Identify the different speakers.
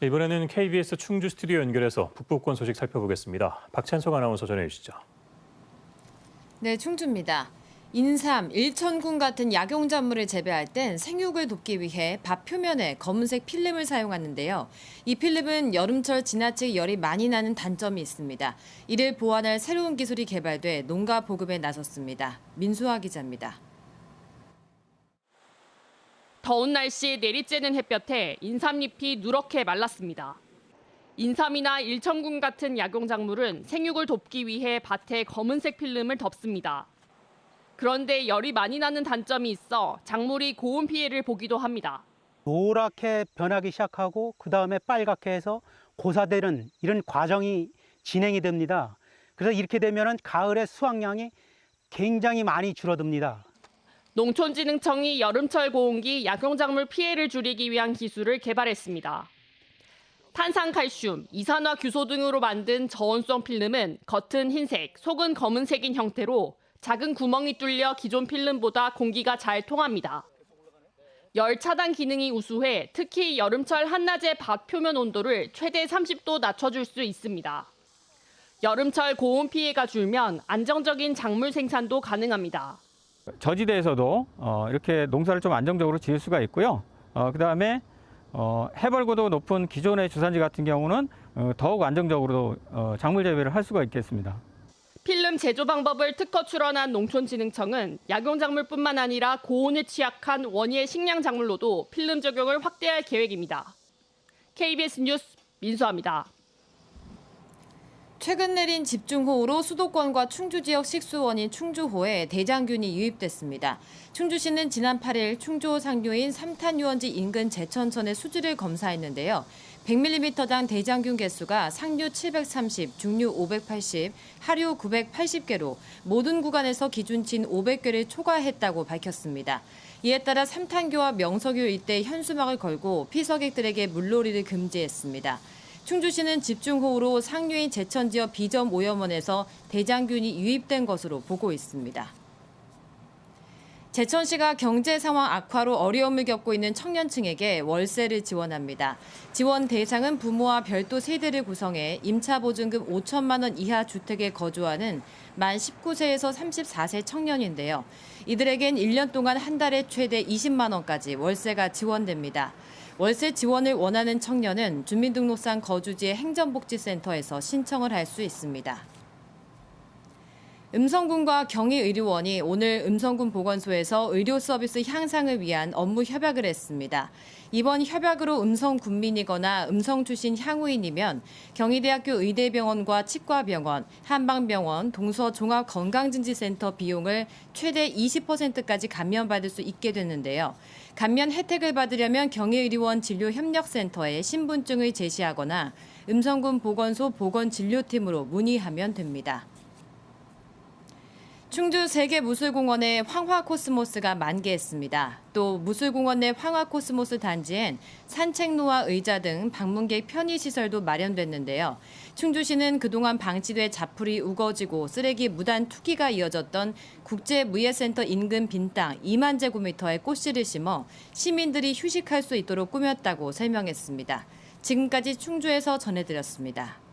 Speaker 1: 네, 이번에는 KBS 충주 스튜디오 연결해서 북부권 소식 살펴보겠습니다. 박찬석 아나운서 전해주시죠.
Speaker 2: 네, 충주입니다. 인삼, 일천군 같은 약용작물을 재배할 땐 생육을 돕기 위해 밭 표면에 검은색 필름을 사용하는데요. 이 필름은 여름철 지나치게 열이 많이 나는 단점이 있습니다. 이를 보완할 새로운 기술이 개발돼 농가 보급에 나섰습니다. 민수아 기자입니다.
Speaker 3: 더운 날씨 내리쬐는 햇볕에 인삼잎이 누렇게 말랐습니다. 인삼이나 일천군 같은 약용작물은 생육을 돕기 위해 밭에 검은색 필름을 덮습니다. 그런데 열이 많이 나는 단점이 있어 작물이 고온 피해를 보기도 합니다.
Speaker 4: 노랗게 변하기 시작하고 그 다음에 빨갛게 해서 고사되는 이런 과정이 진행이 됩니다. 그래서 이렇게 되면은 가을에 수확량이 굉장히 많이 줄어듭니다.
Speaker 3: 농촌진흥청이 여름철 고온기 약용작물 피해를 줄이기 위한 기술을 개발했습니다. 탄산칼슘, 이산화 규소 등으로 만든 저온성 필름은 겉은 흰색, 속은 검은색인 형태로 작은 구멍이 뚫려 기존 필름보다 공기가 잘 통합니다. 열 차단 기능이 우수해 특히 여름철 한낮의 밭 표면 온도를 최대 30도 낮춰줄 수 있습니다. 여름철 고온 피해가 줄면 안정적인 작물 생산도 가능합니다.
Speaker 5: 저지대에서도 어, 이렇게 농사를 좀 안정적으로 지을 수가 있고요. 어, 그 다음에 어, 해발고도 높은 기존의 주산지 같은 경우는 어, 더욱 안정적으로 어, 작물 재배를 할 수가 있겠습니다.
Speaker 3: 필름 제조 방법을 특허 출원한 농촌진흥청은 약용작물뿐만 아니라 고온에 취약한 원예 식량작물로도 필름 적용을 확대할 계획입니다. KBS 뉴스 민수아입니다.
Speaker 2: 최근 내린 집중호우로 수도권과 충주 지역 식수원인 충주호에 대장균이 유입됐습니다. 충주시는 지난 8일 충주호 상류인 삼탄 유원지 인근 제천천의 수질을 검사했는데요. 100ml당 대장균 개수가 상류 730, 중류 580, 하류 980개로 모든 구간에서 기준치인 500개를 초과했다고 밝혔습니다. 이에 따라 삼탄교와 명석유 일대 현수막을 걸고 피서객들에게 물놀이를 금지했습니다. 충주시는 집중호우로 상류인 제천 지역 비점 오염원에서 대장균이 유입된 것으로 보고 있습니다. 제천시가 경제 상황 악화로 어려움을 겪고 있는 청년층에게 월세를 지원합니다. 지원 대상은 부모와 별도 세대를 구성해 임차 보증금 5천만 원 이하 주택에 거주하는 만 19세에서 34세 청년인데요. 이들에겐 1년 동안 한 달에 최대 20만 원까지 월세가 지원됩니다. 월세 지원을 원하는 청년은 주민등록상 거주지의 행정복지센터에서 신청을 할 수 있습니다. 음성군과 경희의료원이 오늘 음성군 보건소에서 의료 서비스 향상을 위한 업무 협약을 했습니다. 이번 협약으로 음성 군민이거나 음성 출신 향후인이면 경희대학교 의대병원과 치과병원, 한방병원, 동서종합건강증진센터 비용을 최대 20%까지 감면받을 수 있게 됐는데요. 감면 혜택을 받으려면 경희의료원 진료협력센터에 신분증을 제시하거나 음성군 보건소 보건진료팀으로 문의하면 됩니다. 충주 세계무술공원에 황화코스모스가 만개했습니다. 또 무술공원 내 황화코스모스 단지엔 산책로와 의자 등 방문객 편의시설도 마련됐는데요. 충주시는 그동안 방치돼 자풀이 우거지고 쓰레기 무단 투기가 이어졌던 국제무예센터 인근 빈 땅 2만 제곱미터의 꽃씨를 심어 시민들이 휴식할 수 있도록 꾸몄다고 설명했습니다. 지금까지 충주에서 전해드렸습니다.